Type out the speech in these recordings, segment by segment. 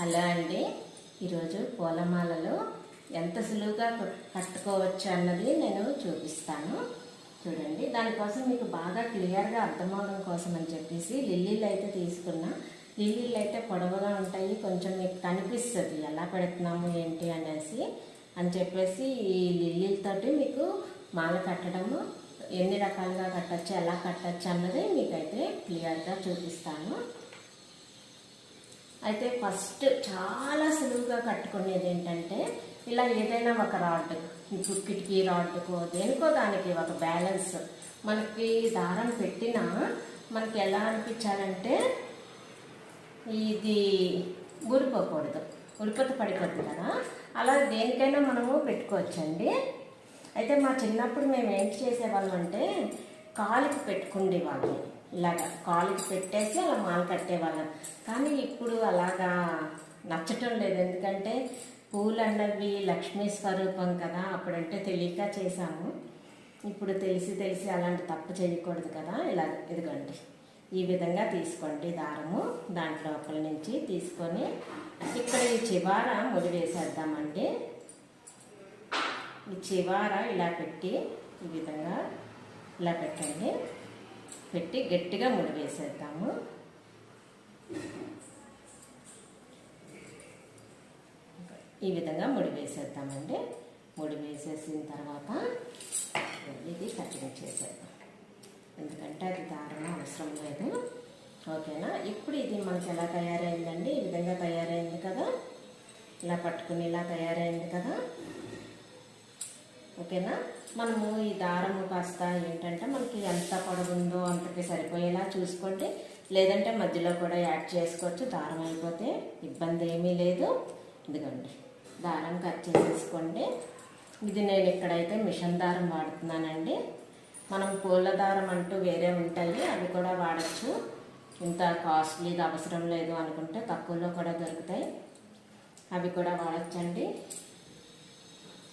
Hello అండి. ఈరోజు పూలమాలలో ఎంత సులువుగా కట్టుకోవచ్చు అన్నది నేను చూపిస్తాను. చూడండి. దానికోసం మీకు బాగా క్లియర్గా అర్థమవడం కోసం అని చెప్పేసి లిల్లీలు అయితే తీసుకున్నా. లిల్లీలు అయితే పొడవుగా ఉంటాయి. కొంచెం మీకు కనిపిస్తుంది. ఎలా పెడుతున్నాము ఏంటి అనేసి అని చెప్పేసి ఈ లిల్లీలతోటి మీకు మాల కట్టడము ఎన్ని రకాలుగా కట్టచ్చు ఎలా కట్టచ్చు అన్నది మీకైతే క్లియర్గా చూపిస్తాను. అయితే ఫస్ట్ చాలా సులువుగా కట్టుకునేది ఏంటంటే ఇలా ఏదైనా ఒక రాడ్ ఇప్పుడు కిటికీ రాడ్కో దేనికో దానికి ఒక బ్యాలెన్స్. మనకి దారం పెట్టినా మనకి ఎలా అనిపించాలంటే ఇది ఊడిపోకూడదు. ఉడిపోత పడిపోతుంది కదా? అలా దేనికైనా మనము పెట్టుకోవచ్చండి. అయితే మా చిన్నప్పుడు మేము ఏం చేసేవాళ్ళం అంటే కాలికి పెట్టుకునేవాళ్ళం ఇలాగా కాలికి పెట్టేసి అలా మాల కట్టేవాళ్ళం. కానీ ఇప్పుడు అలాగా నచ్చటం లేదు. ఎందుకంటే పూలు అన్నవి లక్ష్మీ స్వరూపం కదా అప్పుడంటే తెలియక చేశాము. ఇప్పుడు తెలిసి తెలిసి అలాంటి తప్పు చేయకూడదు కదా. ఇలా ఇదిగోండి ఈ విధంగా తీసుకోండి దారము. దాంట్లో ఒకరి నుంచి తీసుకొని ఇక్కడ ఈ చివార ముడి వేసేద్దామండి ఈ చివార ఇలా పెట్టి ఈ విధంగా ఇలా పెట్టండి. పెట్టి గట్టిగా ముడి వేసేద్దాము. ఈ విధంగా ముడి వేసేద్దామండి. ముడి వేసేసిన తర్వాత ఇది కటింగ్ చేసేద్దాం. ఎందుకంటే అది దారుణ అవసరం లేదు. ఓకేనా? ఇప్పుడు ఇది మనకి ఎలా తయారైందండి? ఈ విధంగా తయారైంది కదా? ఇలా పట్టుకుని ఇలా తయారైంది కదా? ఓకేనా? మనము ఈ దారము కాస్త ఏంటంటే మనకి ఎంత పొడవుందో అంతకి సరిపోయేలా చూసుకోండి. లేదంటే మధ్యలో కూడా యాడ్ చేసుకోవచ్చు. దారం అయిపోతే ఇబ్బంది ఏమీ లేదు. ఇదిగోండి. దారం కట్ చేసేసుకోండి. ఇది నేను ఇక్కడైతే మిషన్ దారం వాడుతున్నానండి. మనం పూల దారం అంటూ వేరే ఉంటాయి. అవి కూడా వాడచ్చు. ఇంత కాస్ట్లీగా అవసరం లేదు అనుకుంటే తక్కువలో కూడా దొరుకుతాయి. అవి కూడా వాడచ్చండి.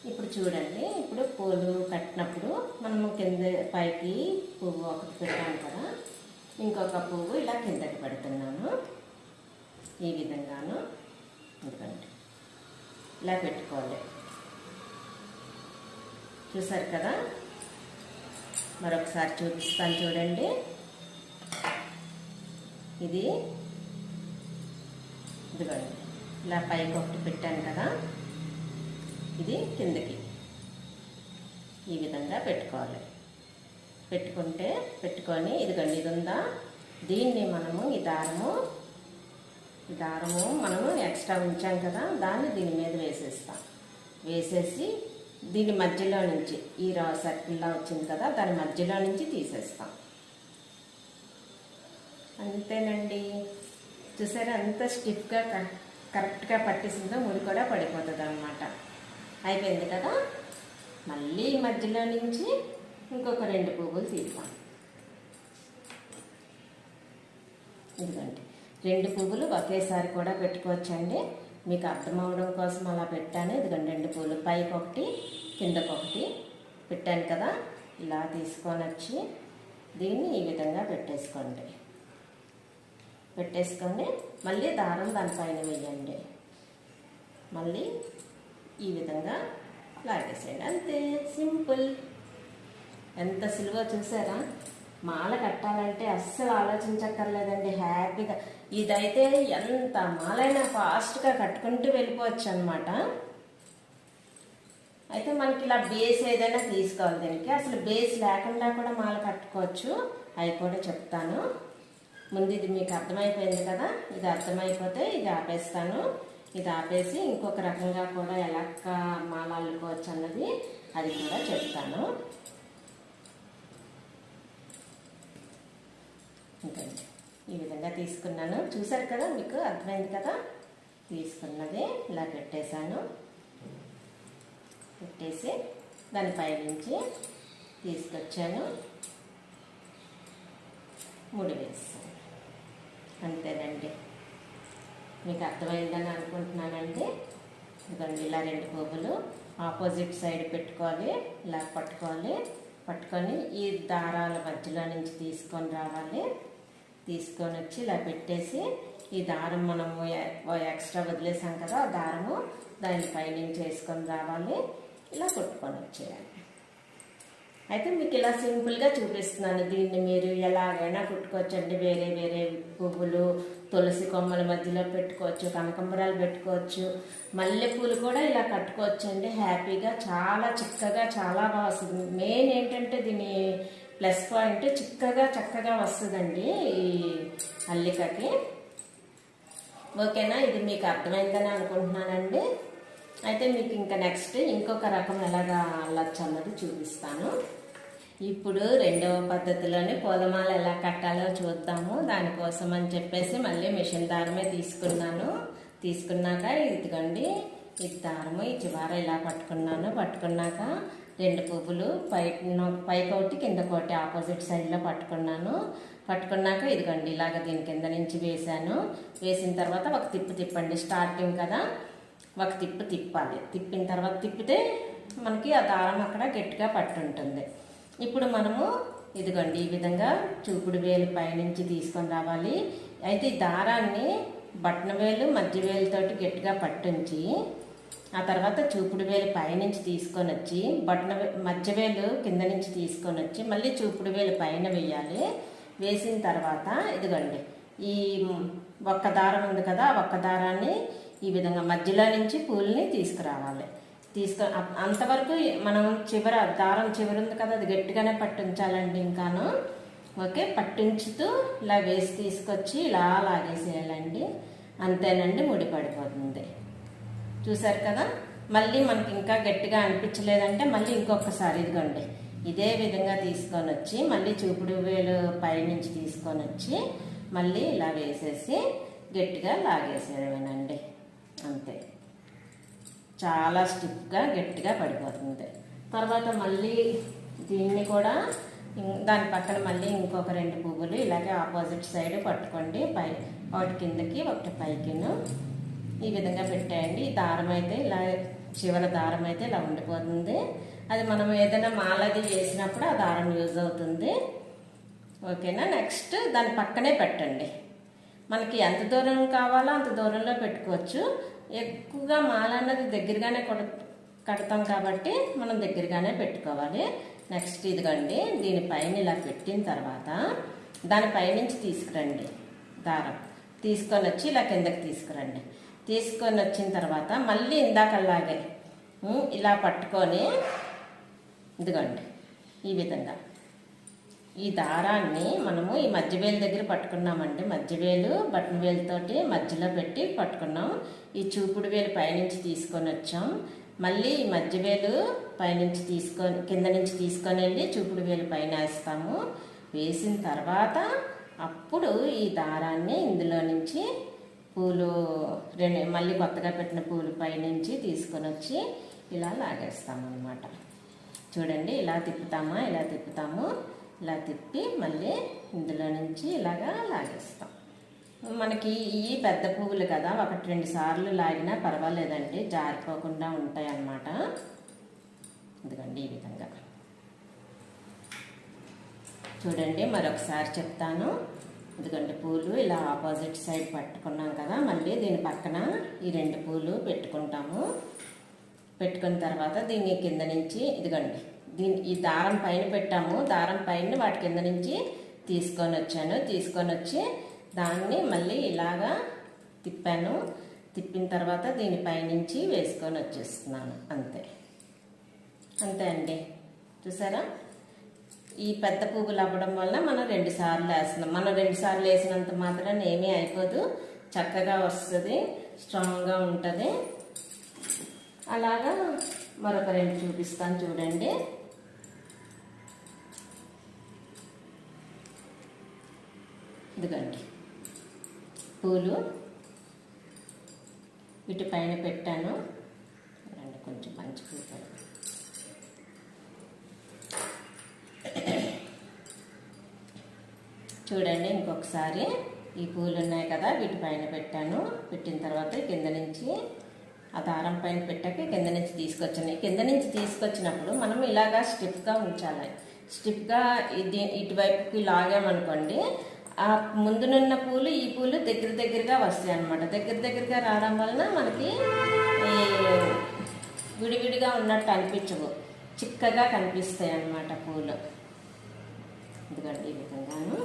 ఇప్పుడు చూడండి ఇప్పుడు పూలు కట్టినప్పుడు మనము కింద పైకి పువ్వు ఒకటి పెట్టాను కదా ఇంకొక పువ్వు ఇలా కిందకి పెడుతున్నాను. ఈ విధంగాను ఎందుకంటే ఇలా పెట్టుకోవాలి. చూసారు కదా? మరొకసారి చూపిస్తాను చూడండి. ఇది ఇదిగోండి ఇలా పైకి ఒకటి పెట్టాను కదా ఇది కిందకి. ఈ విధంగా పెట్టుకోవాలి. పెట్టుకుంటే పెట్టుకొని ఇది ఇది ఉందా దీన్ని మనము ఈ దారము ఈ దారము మనము ఎక్స్ట్రా ఉంచాం కదా దాన్ని దీని మీద వేసేస్తాం. వేసేసి దీని మధ్యలో నుంచి ఈ రా సర్కిల్లా వచ్చింది కదా దాని మధ్యలో నుంచి తీసేస్తాం. అంతేనండి. చూసారా అంత స్టిఫ్గా కరెక్ట్గా పట్టేసిందో ముడి కూడా పడిపోతుంది అన్నమాట అయిపోయింది కదా? మళ్ళీ మధ్యలో నుంచి ఇంకొక రెండు పువ్వులు తీద్దాం. ఇదిగోండి. రెండు పువ్వులు ఒకేసారి కూడా పెట్టుకోవచ్చండి. మీకు అర్థమవడం కోసం అలా పెట్టాను. ఇదిగోండి రెండు పువ్వులు. పైకి ఒకటి కిందకు ఒకటి పెట్టాను కదా? ఇలా తీసుకొని వచ్చి దీన్ని ఈ విధంగా పెట్టేసుకోండి. పెట్టేసుకొని మళ్ళీ దారం దానిపైన వేయండి. మళ్ళీ ఈ విధంగా లాగేసేయండి అంతే సింపుల్. ఎంత సులువో చూసారా? మాల కట్టాలంటే అస్సలు ఆలోచించక్కర్లేదండి హ్యాపీగా. ఇదైతే ఎంత మాలైనా ఫాస్ట్గా కట్టుకుంటూ వెళ్ళిపోవచ్చు అనమాట అయితే మనకి ఇలా బేస్ ఏదైనా తీసుకోవాలి దీనికి. అసలు బేస్ లేకుండా కూడా మాల కట్టుకోవచ్చు. అవి కూడా చెప్తాను. ముందు ఇది మీకు అర్థమైపోయింది కదా? ఇది అర్థమైపోతే ఇది ఆపేస్తాను. ఇది ఆపేసి ఇంకొక రకంగా కూడా ఎలా మాల అల్లుకోవచ్చు అన్నది అది కూడా చెప్తాను. ఇంకండి ఈ విధంగా తీసుకున్నాను. చూసారు కదా మీకు అర్థమైంది కదా? తీసుకున్నది ఇలా పెట్టేశాను. పెట్టేసి దాని పైనుంచి తీసుకొచ్చాను. ముడి వేసాను అంతేనండి. మీకు అర్థమైందని అనుకుంటున్నానండి. ఇదండి ఇలా రెండు పువ్వులు ఆపోజిట్ సైడ్ పెట్టుకోవాలి ఇలా పట్టుకోవాలి. పట్టుకొని ఈ దారాల మధ్యలో నుంచి తీసుకొని రావాలి. తీసుకొని వచ్చి ఇలా పెట్టేసి ఈ దారం మనము ఎ- ఎక్స్ట్రా వదిలేసాం కదా ఆ దారము దానిపై నుంచి వేసుకొని రావాలి. ఇలా కొట్టుకొని వచ్చేయాలి. అయితే మీకు ఇలా సింపుల్గా చూపిస్తున్నాను. దీన్ని మీరు ఎలాగైనా కుట్టుకోవచ్చండి. వేరే వేరే పువ్వులు తులసి కొమ్మల మధ్యలో పెట్టుకోవచ్చు కనకంబరాలు పెట్టుకోవచ్చు మల్లెపూలు కూడా ఇలా కట్టుకోవచ్చండి. హ్యాపీగా చాలా చిక్కగా చాలా బాగా వస్తుంది. మెయిన్ ఏంటంటే దీని ప్లస్ పాయింట్ చిక్కగా చక్కగా వస్తుందండి ఈ అల్లికకి. ఓకేనా? ఇది మీకు అర్థమైందని అనుకుంటున్నానండి. అయితే మీకు ఇంకా నెక్స్ట్ ఇంకొక రకం ఎలాగా అల్లచ్చు అన్నది చూపిస్తాను. ఇప్పుడు రెండవ పద్ధతిలోనే పూలమాల ఎలా కట్టాలో చూద్దాము. దానికోసం అని చెప్పేసి మళ్ళీ మిషన్ దారమే తీసుకున్నాను. తీసుకున్నాక ఇదిగోండి ఈ దారము ఈ చివర ఇలా పట్టుకున్నాను. పట్టుకున్నాక రెండు పువ్వులు పై పైకి ఒకటి కింద ఒకటి ఆపోజిట్ సైడ్లో పట్టుకున్నాను. పట్టుకున్నాక ఇదిగోండి ఇలాగ దీని కింద నుంచి వేసాను వేసిన తర్వాత ఒక తిప్పు తిప్పండి స్టార్టింగ్ కదా ఒక తిప్పు తిప్పాలి. తిప్పిన తర్వాత తిప్పితే మనకి ఆ దారం అక్కడ గట్టిగా పట్టుంటుంది. ఇప్పుడు మనము ఇదిగోండి ఈ విధంగా చూపుడు వేలు పైనుంచి తీసుకొని రావాలి. అయితే ఈ దారాన్ని బట్టన వేలు మధ్య వేలుతోటి గట్టిగా పట్టుంచి ఆ తర్వాత చూపుడు వేలు పైనుంచి తీసుకొని వచ్చి బట్టన వే- మధ్య వేలు కింద నుంచి తీసుకొని వచ్చి మళ్ళీ చూపుడు వేలు పైన వేయాలి. వేసిన తర్వాత ఇదిగోండి ఈ ఒక్క దారం ఉంది కదా ఒక్క దారాన్ని ఈ విధంగా మధ్యలో నుంచి పూల్ని తీసుకురావాలి. తీసుకు అంతవరకు మనం చివర దారం చివరి ఉంది కదా అది గట్టిగానే పట్టించాలండి ఇంకాను. ఓకే పట్టించుతూ ఇలా వేసి తీసుకొచ్చి ఇలా లాగేసేయాలండి. అంతేనండి ముడి పడిపోతుంది. చూసారు కదా? మళ్ళీ మనకి ఇంకా గట్టిగా అనిపించలేదంటే మళ్ళీ ఇంకొకసారి ఇదిగోండి. ఇదే విధంగా తీసుకొని వచ్చి మళ్ళీ చూపుడు వేలు పైనుంచి తీసుకొని వచ్చి మళ్ళీ ఇలా వేసేసి గట్టిగా లాగేసేయమేనండి అంతే. చాలా స్టిఫ్గా గట్టిగా పడిపోతుంది. తర్వాత మళ్ళీ దీన్ని కూడా ఇం- దాని పక్కన మళ్ళీ ఇంకొక రెండు పువ్వులు ఇలాగే ఆపోజిట్ సైడ్ పట్టుకోండి. పై ఒకటి కిందకి ఒకటి పైకిను ఈ విధంగా పెట్టేయండి. ఈ దారం అయితే ఇలా చివరి దారం అయితే ఇలా ఉండిపోతుంది. అది మనం ఏదైనా మాలది వేసినప్పుడు ఆ దారం యూజ్ అవుతుంది. ఓకేనా? నెక్స్ట్ దాని పక్కనే పెట్టండి. మనకి ఎంత దూరం కావాలో అంత దూరంలో పెట్టుకోవచ్చు. ఎక్కువగా మాల అన్నది దగ్గరగానే కడతాం కాబట్టి మనం దగ్గరగానే పెట్టుకోవాలి. నెక్స్ట్ ఇదిగోండి దీనిపైన ఇలా పెట్టిన తర్వాత దానిపైనుంచి తీసుకురండి. దారం. తీసుకొని వచ్చి ఇలా కిందకి తీసుకురండి. తీసుకొని వచ్చిన తర్వాత మళ్ళీ ఇందాకలాగే ఇలా పట్టుకొని ఇదిగోండి ఈ విధంగా. ఈ దారాన్ని మనము ఈ మధ్యవేలు దగ్గర పట్టుకున్నామండి. మధ్యవేలు బటన్ వేలుతోటి మధ్యలో పెట్టి పట్టుకున్నాం. ఈ చూపుడు వేలు పైనుంచి తీసుకొని వచ్చాం. మళ్ళీ ఈ మధ్యవేలు పైనుంచి తీసుకొని కింద నుంచి తీసుకొని వెళ్ళి చూపుడు వేలు పైన వేస్తాము. వేసిన తర్వాత అప్పుడు ఈ దారాన్ని ఇందులో నుంచి పూలు రెండు మళ్ళీ కొత్తగా పెట్టిన పూలు పైనుంచి తీసుకొని వచ్చి ఇలా లాగేస్తాము అన్నమాట చూడండి ఇలా తిప్పుతామా ఇలా తిప్పుతాము. ఇలా తిప్పి మళ్ళీ ఇందులో నుంచి ఇలాగా లాగేస్తాం. మనకి ఈ పెద్ద పువ్వులు కదా ఒకటి రెండు సార్లు లాగినా పర్వాలేదండి జారిపోకుండా ఉంటాయి అన్నమాట ఇదిగండి ఈ విధంగా. చూడండి మరొకసారి చెప్తాను. ఇదిగోండి పూలు ఇలా ఆపోజిట్ సైడ్ పట్టుకున్నాం కదా మళ్ళీ దీని పక్కన ఈ రెండు పూలు పెట్టుకుంటాము. పెట్టుకున్న తర్వాత దీన్ని కింద నుంచి ఇదిగోండి దీని ఈ దారం పైన పెట్టాము. దారం పైన వాటి కింద నుంచి తీసుకొని వచ్చాను. తీసుకొని వచ్చి దాన్ని మళ్ళీ ఇలాగా తిప్పాను. తిప్పిన తర్వాత దీని పైనుంచి వేసుకొని వచ్చేస్తున్నాను. అంతే. అంతే అండి. చూసారా? ఈ పెద్ద పువ్వులు అవ్వడం వల్ల మనం రెండు సార్లు వేస్తున్నాం. మనం రెండు సార్లు వేసినంత మాత్రాన ఏమీ అయిపోదు. చక్కగా వస్తుంది స్ట్రాంగ్గా ఉంటుంది. అలాగా మరొక రెండు చూపిస్తాను చూడండి ఇదిగోండి పూలు వీటి పైన పెట్టాను. రండి కొంచెం మంచి పూలు చూడండి ఇంకొకసారి ఈ పూలు ఉన్నాయి కదా వీటి పైన పెట్టాను. పెట్టిన తర్వాత కింద నుంచి ఆ దారం పైన పెట్టాక కింద నుంచి తీసుకొచ్చాను. కింద నుంచి తీసుకొచ్చినప్పుడు మనం ఇలాగా స్టిప్గా ఉంచాలి. స్టిప్గా ఇది ఇటువైపుకి లాగామనుకోండి ఆ ముందునున్న పూలు ఈ పూలు దగ్గర దగ్గరగా వస్తాయి అన్నమాట. దగ్గర దగ్గరగా రావడం వలన మనకి విడివిడిగా ఉన్నట్టు అనిపించవు. చిక్కగా కనిపిస్తాయి అన్నమాట పూలు. ఎందుకంటే ఈ విధంగాను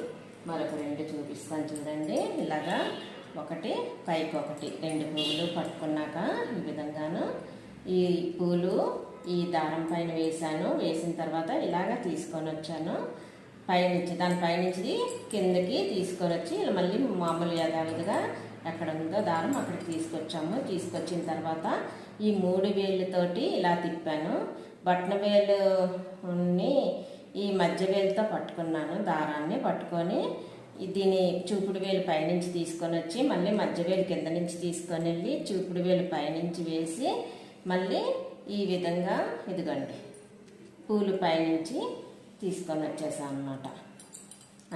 మరొక రెండు చూపిస్తాను చూడండి. ఇలాగా ఒకటి పైకి ఒకటి. రెండు పువ్వులు పట్టుకున్నాక ఈ విధంగాను ఈ పూలు ఈ దారం పైన వేసాను వేసిన తర్వాత ఇలాగ తీసుకొని వచ్చాను. పైనుంచి దాని పైనుంచి కిందకి తీసుకొని వచ్చి మళ్ళీ మామూలు యథావిధిగా ఎక్కడ ఉందో దారం అక్కడికి తీసుకొచ్చాము. తీసుకొచ్చిన తర్వాత ఈ మూడు వేళ్ళతోటి ఇలా తిప్పాను. బట్న వేలుని ఈ మధ్య వేలుతో పట్టుకున్నాను దారాన్ని. పట్టుకొని దీని చూపుడు వేలు పైనుంచి తీసుకొని వచ్చి మళ్ళీ మధ్య వేలు కింద నుంచి తీసుకొని వెళ్ళి చూపుడు వేలు పైనుంచి వేసి మళ్ళీ ఈ విధంగా ఇదిగండి పూలు పైనుంచి తీసుకొని వచ్చేసాను అనమాట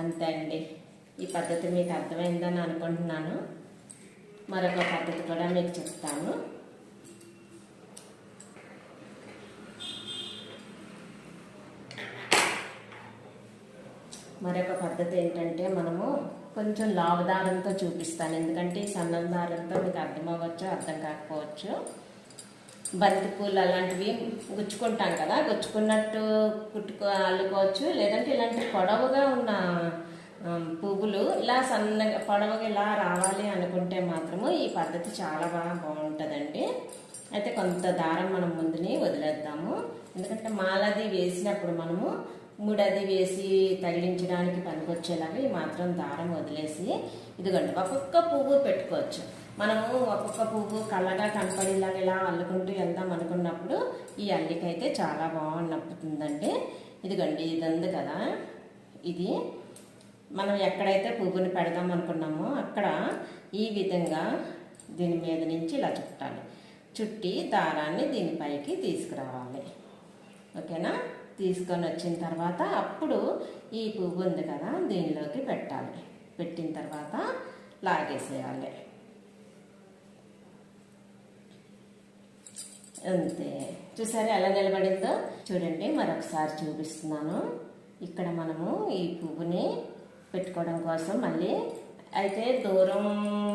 అంతే అండి ఈ పద్ధతి మీకు అర్థమైందని అనుకుంటున్నాను. మరొక పద్ధతి కూడా మీకు చెప్తాను. మరొక పద్ధతి ఏంటంటే మనము కొంచెం లావుదారంతో చూపిస్తాను. ఎందుకంటే ఈ సన్నం దారంతో మీకు అర్థం అవ్వచ్చు అర్థం కాకపోవచ్చు. బంతి పూలు అలాంటివి గుచ్చుకుంటాం కదా గుచ్చుకున్నట్టు కుట్టుకో అల్లుకోవచ్చు. లేదంటే ఇలాంటి పొడవుగా ఉన్న పువ్వులు ఇలా సన్నగా పొడవుగా ఇలా రావాలి అనుకుంటే మాత్రము ఈ పద్ధతి చాలా బాగా బాగుంటుందండి. అయితే కొంత దారం మనం ముందుని వదిలేద్దాము. ఎందుకంటే మాలది వేసినప్పుడు మనము ముడది వేసి తగిలించడానికి పనికొచ్చేలాగా ఈ మాత్రం దారం వదిలేసి ఇదిగోండి ఒక్కొక్క పువ్వు పెట్టుకోవచ్చు. మనము ఒక్కొక్క పువ్వు కళ్ళగా కనపడేలాగా ఇలా అల్లుకుంటూ వెళ్దాం అనుకున్నప్పుడు ఈ అల్లికైతే చాలా బాగున్నప్పుతుందండి. ఇదిగండి ఇది ఉంది కదా. ఇది మనం ఎక్కడైతే పువ్వుని పెడదాం అనుకున్నామో అక్కడ ఈ విధంగా దీని మీద నుంచి ఇలా చుట్టాలి. చుట్టి దారాన్ని దీనిపైకి తీసుకురావాలి. ఓకేనా? తీసుకొని వచ్చిన తర్వాత అప్పుడు ఈ పువ్వు ఉంది కదా దీనిలోకి పెట్టాలి. పెట్టిన తర్వాత లాగేసేయాలి. అంతే. చూసారా ఎలా నిలబడిందో? చూడండి మరొకసారి చూపిస్తున్నాను. ఇక్కడ మనము ఈ పువ్వుని పెట్టుకోవడం కోసం మళ్ళీ అయితే దూరం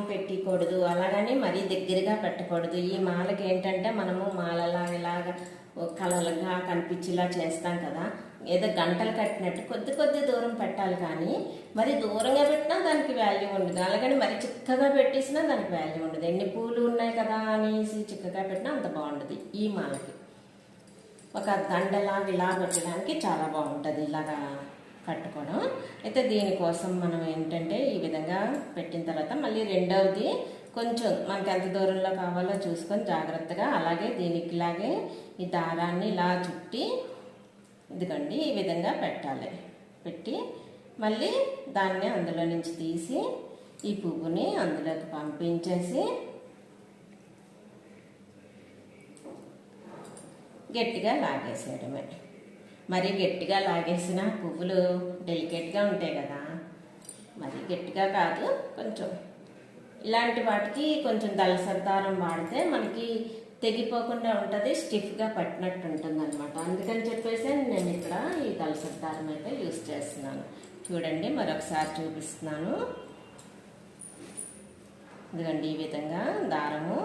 పెట్టకూడదు అలాగని మరీ దగ్గరగా పెట్టకూడదు. ఈ మాలకి ఏంటంటే మనము మాలలా ఇలాగా కలలుగా కనిపించేలా చేస్తాం కదా. ఏదో గంటలు కట్టినట్టు కొద్ది కొద్ది దూరం పెట్టాలి కానీ మరి దూరంగా పెట్టినా దానికి వాల్యూ ఉండదు. అలాగని మరి చిక్కగా పెట్టేసినా దానికి వాల్యూ ఉండదు. ఎన్ని పూలు ఉన్నాయి కదా అనేసి చిక్కగా పెట్టినా అంత బాగుంటుంది ఈ మాలకి. ఒక దండలా ఇలా పెట్టడానికి చాలా బాగుంటుంది ఇలాగా కట్టుకోవడం. అయితే దీనికోసం మనం ఏంటంటే ఈ విధంగా పెట్టిన తర్వాత మళ్ళీ రెండవది కొంచెం మనకి ఎంత దూరంలో కావాలో చూసుకొని జాగ్రత్తగా అలాగే దీనికి ఇలాగే ఈ దారాన్ని ఇలా చుట్టి ఇదిగోండి ఈ విధంగా పెట్టాలి. పెట్టి మళ్ళీ దాన్ని అందులో నుంచి తీసి ఈ పువ్వుని అందులోకి పంపించేసి గట్టిగా లాగేసేయడమే. మరి గట్టిగా లాగేసిన పువ్వులు డెలికేట్గా ఉంటాయి కదా. మరి గట్టిగా కాదు కొంచెం. ఇలాంటి వాటికి కొంచెం దళసర్దారం వాడితే మనకి తెగిపోకుండా ఉంటుంది స్టిఫ్గా పట్టినట్టు ఉంటుంది అనమాట అందుకని చెప్పేసి నేను ఇక్కడ ఈ దళసరి దారం అయితే యూస్ చేస్తున్నాను. చూడండి మరొకసారి చూపిస్తున్నాను. ఇదిగండి ఈ విధంగా దారము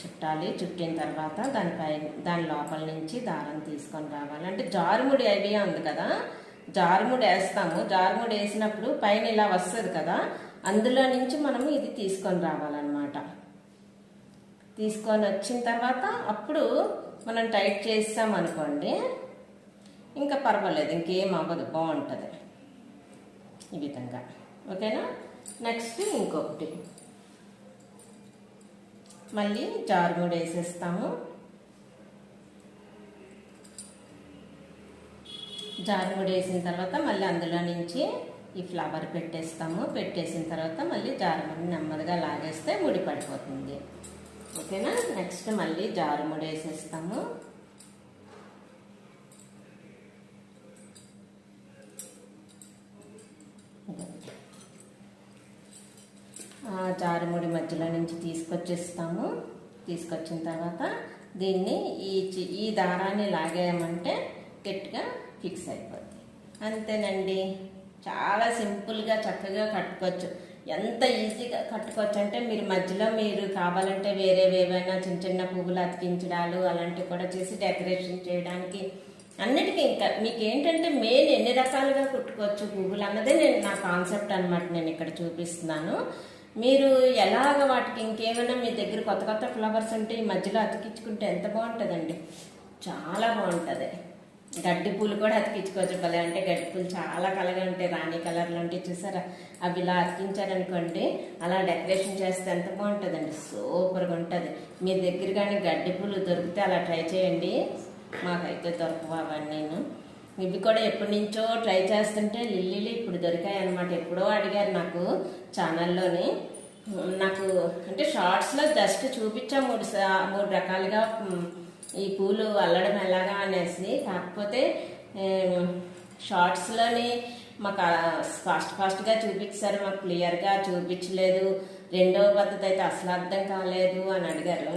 చుట్టాలి. చుట్టిన తర్వాత దానిపై దాని లోపల నుంచి దారం తీసుకొని రావాలి. అంటే జారుముడి ఐడియా ఉంది కదా జారుముడి వేస్తాము. జారుముడి వేసినప్పుడు పైన ఇలా వస్తుంది కదా అందులో నుంచి మనము ఇది తీసుకొని రావాలన్నమాట. తీసుకొని వచ్చిన తర్వాత అప్పుడు మనం టైట్ చేసాం అనుకోండి. ఇంకా పర్వాలేదు ఇంకేం అవ్వదు బాగుంటుంది. ఈ విధంగా. ఓకేనా? నెక్స్ట్ ఇంకొకటి. మళ్ళీ జారుముడి వేసేస్తాము. జారుముడి వేసిన తర్వాత మళ్ళీ అందులో నుంచి ఈ ఫ్లవర్ పెట్టేస్తాము. పెట్టేసిన తర్వాత మళ్ళీ జారుముడి నెమ్మదిగా లాగేస్తే ముడి పడిపోతుంది. ఓకేనా? నెక్స్ట్ మళ్ళీ జారుముడి వేసేస్తాము. జారుముడి మధ్యలో నుంచి తీసుకొచ్చేస్తాము. తీసుకొచ్చిన తర్వాత దీన్ని ఈ చి- ఈ దారాన్ని లాగేయమంటే గట్టిగా ఫిక్స్ అయిపోద్ది. అంతేనండి. చాలా సింపుల్గా చక్కగా కట్టుకోవచ్చు. ఎంత ఈజీగా కట్టుకోవచ్చు అంటే మీరు మధ్యలో మీరు కావాలంటే వేరే ఏవైనా చిన్న చిన్న పువ్వులు అతికించడాలు అలాంటివి కూడా చేసి డెకరేషన్ చేయడానికి అన్నిటికీ ఇంకా మీకు ఏంటంటే మెయిన్ ఎన్ని రకాలుగా కుట్టుకోవచ్చు పువ్వులు అన్నదే నేను నా కాన్సెప్ట్ అనమాట నేను ఇక్కడ చూపిస్తున్నాను. మీరు ఎలాగ వాటికి ఇంకేమైనా మీ దగ్గర కొత్త కొత్త ఫ్లవర్స్ ఉంటే ఈ మధ్యలో అతికించుకుంటే ఎంత బాగుంటుందండి? చాలా బాగుంటుంది. గడ్డి పూలు కూడా అతికించుకోవచ్చు భలే. అంటే గడ్డి పూలు చాలా కలగా ఉంటాయి రాణి కలర్లు ఉంటాయి. చూసారా? అవి ఇలా అతికించారనుకోండి అలా డెకరేషన్ చేస్తే ఎంత బాగుంటుందండి. సూపర్గా ఉంటుంది. మీ దగ్గర కానీ గడ్డి పూలు దొరికితే అలా ట్రై చేయండి. మాకైతే దొరకవు అవన్నీ ఇవి కూడా ఎప్పటి నుంచో ట్రై చేస్తుంటే లిల్లీలు ఇప్పుడు దొరికాయి అనమాట ఎప్పుడో అడిగారు నాకు ఛానల్లోని. నాకు అంటే షార్ట్స్లో జస్ట్ చూపించా మూడు మూడు రకాలుగా ఈ పూలు అల్లడం ఎలాగా అనేసి కాకపోతే షార్ట్స్లోని మాకు ఫాస్ట్ ఫాస్ట్గా చూపించారు మాకు క్లియర్గా చూపించలేదు. రెండవ పద్ధతి అయితే అసలు అర్థం కాలేదు అని అడిగారు.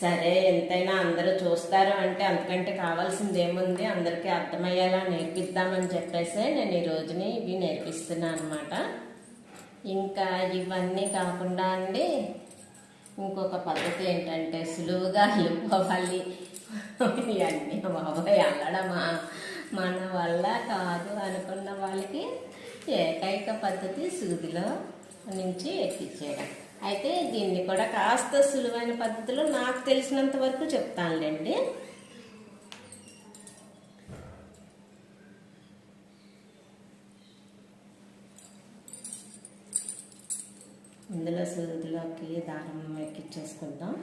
సరే ఎంతైనా అందరూ చూస్తారు అంటే అంతకంటే కావాల్సింది ఏముంది అందరికీ అర్థమయ్యేలా నేర్పిద్దామని చెప్పేసి నేను ఈ రోజుని ఇవి నేర్పిస్తున్నాను అనమాట ఇంకా ఇవన్నీ కాకుండా అండి ఇంకొక పద్ధతి ఏంటంటే సులువుగా వెళ్ళిపోవాలి ఇవన్నీ బాబాయ్ అల్లడమా? మన వల్ల కాదు అనుకున్న వాళ్ళకి ఏకైక పద్ధతి సూదిలో నుంచి ఎక్కించేయడం అయితే దీన్ని కూడా కాస్త సులువైన పద్ధతిలో నాకు తెలిసినంత వరకు చెప్తానులేండి. ఇందులో సూదిలోకి దారం ఎక్కించేసుకుందాం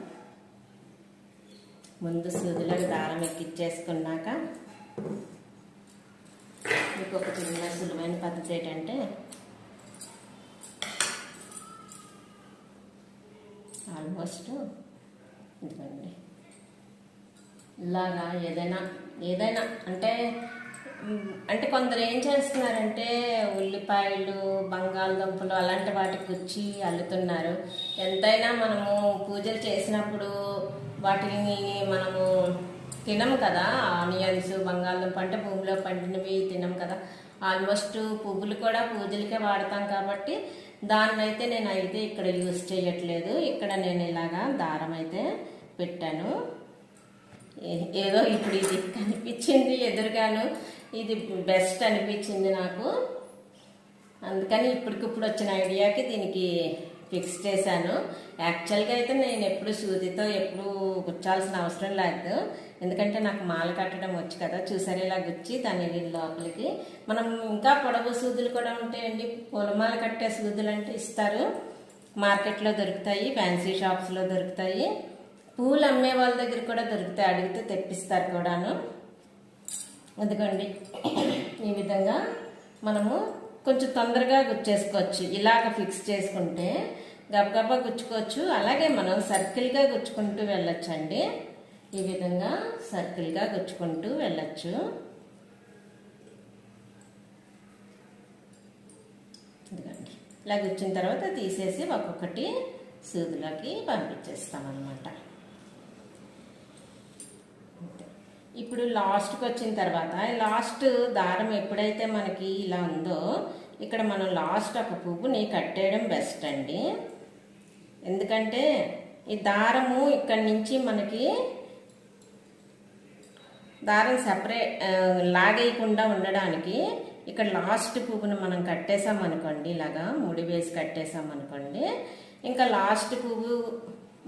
ముందు సూదిలోకి దారం ఎక్కించేసుకున్నాక మీకు ఒక చిన్న సులువైన పద్ధతి ఏంటంటే ఆల్మోస్ట్ ఇదిగోండి. ఇలాగా ఏదైనా ఏదైనా అంటే అంటే కొందరు ఏం చేస్తున్నారంటే ఉల్లిపాయలు బంగాళదుంపలు అలాంటి వాటికి గుచ్చి అల్లుతున్నారు. ఎంతైనా మనము పూజలు చేసినప్పుడు వాటిని మనము తినం కదా ఆనియన్స్ బంగాళదుంప అంటే భూమిలో పండినవి తినం కదా. ఆల్మోస్ట్ పువ్వులు కూడా పూజలకే వాడతాం కాబట్టి దాన్ని అయితే నేను అయితే ఇక్కడ యూజ్ చేయట్లేదు. ఇక్కడ నేను ఇలాగా దారం అయితే పెట్టాను. ఏ- ఏదో ఇప్పుడు ఇది కనిపించింది ఎదురుగాను. ఇది బెస్ట్ అనిపించింది నాకు. అందుకని ఇప్పటికిప్పుడు వచ్చిన ఐడియాకి దీనికి ఫిక్స్ చేశాను. యాక్చువల్గా అయితే నేను ఎప్పుడు సూదితో ఎప్పుడు గుచ్చాల్సిన అవసరం లేదు. ఎందుకంటే నాకు మాల కట్టడం వచ్చు కదా చూసారు ఇలా గుచ్చి దాని లోపలికి. మనం ఇంకా పొడవు సూదులు కూడా ఉంటాయండి. పూలమాల కట్టే సూదులు అంటే ఇస్తారు. మార్కెట్లో దొరుకుతాయి ఫ్యాన్సీ షాప్స్లో దొరుకుతాయి. పూలు అమ్మే వాళ్ళ దగ్గర కూడా దొరుకుతాయి అడిగితే తెప్పిస్తారు కూడాను. అదిగోండి. ఈ విధంగా మనము కొంచెం తొందరగా గుచ్చేసుకోవచ్చు. ఇలాగ ఫిక్స్ చేసుకుంటే గబగబా గుచ్చుకోవచ్చు. అలాగే మనం సర్కిల్గా గుచ్చుకుంటూ వెళ్ళొచ్చండి. ఈ విధంగా సర్కిల్గా గుచ్చుకుంటూ వెళ్ళచ్చు. ఇలా గుచ్చిన తర్వాత తీసేసి ఒక్కొక్కటి సూదులోకి పంపించేస్తాం అన్నమాట అంతే. ఇప్పుడు లాస్ట్కి వచ్చిన తర్వాత లాస్ట్ దారం ఎప్పుడైతే మనకి ఇలా ఉందో ఇక్కడ మనం లాస్ట్ ఒక పువ్వుని కట్టేయడం బెస్ట్ అండి. ఎందుకంటే ఈ దారము ఇక్కడి నుంచి మనకి దారం సపరేట్ లాగేయకుండా ఉండడానికి ఇక్కడ లాస్ట్ పువ్వును మనం కట్టేసాం అనుకోండి ఇలాగా ముడి వేసి కట్టేసాం అనుకోండి ఇంకా లాస్ట్ పువ్వు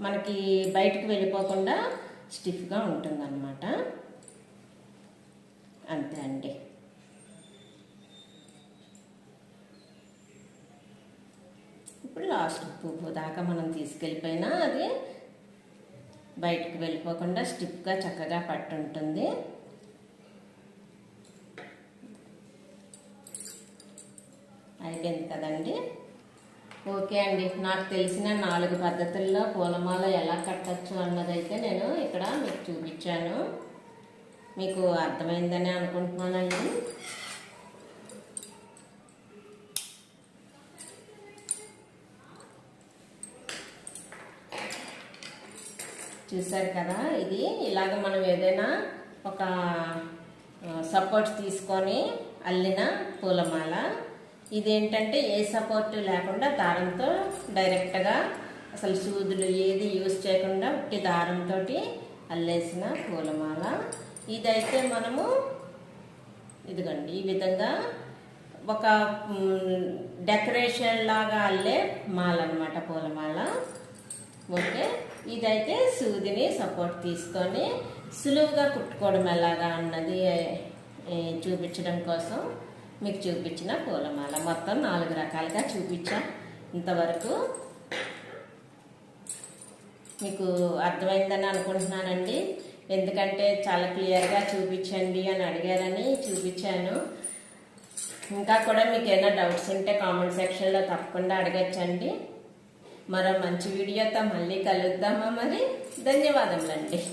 మనకి బయటకు వెళ్ళిపోకుండా స్టిఫ్గా ఉంటుందన్నమాట. అంతే అండి ఇప్పుడు లాస్ట్ పువ్వు దాకా మనం తీసుకెళ్ళిపోయినా అది బయటకు వెళ్ళిపోకుండా స్టిప్గా చక్కగా పట్టుంటుంది. అయిపోయింది కదండి? ఓకే అండి. నాకు తెలిసిన నాలుగు పద్ధతుల్లో పూలమాల ఎలా కట్టచ్చు అన్నదైతే నేను ఇక్కడ మీకు చూపించాను. మీకు అర్థమైందని అనుకుంటున్నానండి. చూసారు కదా ఇది ఇలాగ మనం ఏదైనా ఒక సపోర్ట్ తీసుకొని అల్లిన పూలమాల. ఇదేంటంటే ఏ సపోర్ట్ లేకుండా దారంతో డైరెక్ట్గా అసలు సూదులు ఏది యూజ్ చేయకుండా ఉట్టి దారంతో అల్లేసిన పూలమాల. ఇదైతే మనము ఇదిగోండి ఈ విధంగా ఒక డెకరేషన్ లాగా అల్లే మాల అనమాట పూలమాల. ఓకే ఇదైతే సూదిని సపోర్ట్ తీసుకొని సులువుగా కుట్టుకోవడం ఎలాగా అన్నది చూపించడం కోసం మీకు చూపించిన పూలమాల. మొత్తం నాలుగు రకాలుగా చూపించా ఇంతవరకు. మీకు అర్థమైందని అనుకుంటున్నానండి. ఎందుకంటే చాలా క్లియర్గా చూపించండి అని అడిగారని చూపించాను. ఇంకా కూడా మీకు ఏమైనా డౌట్స్ ఉంటే కామెంట్ సెక్షన్లో తప్పకుండా అడగచ్చండి. మరో మంచి వీడియోతో మళ్ళీ కలుద్దామా మరి? ధన్యవాదములండి.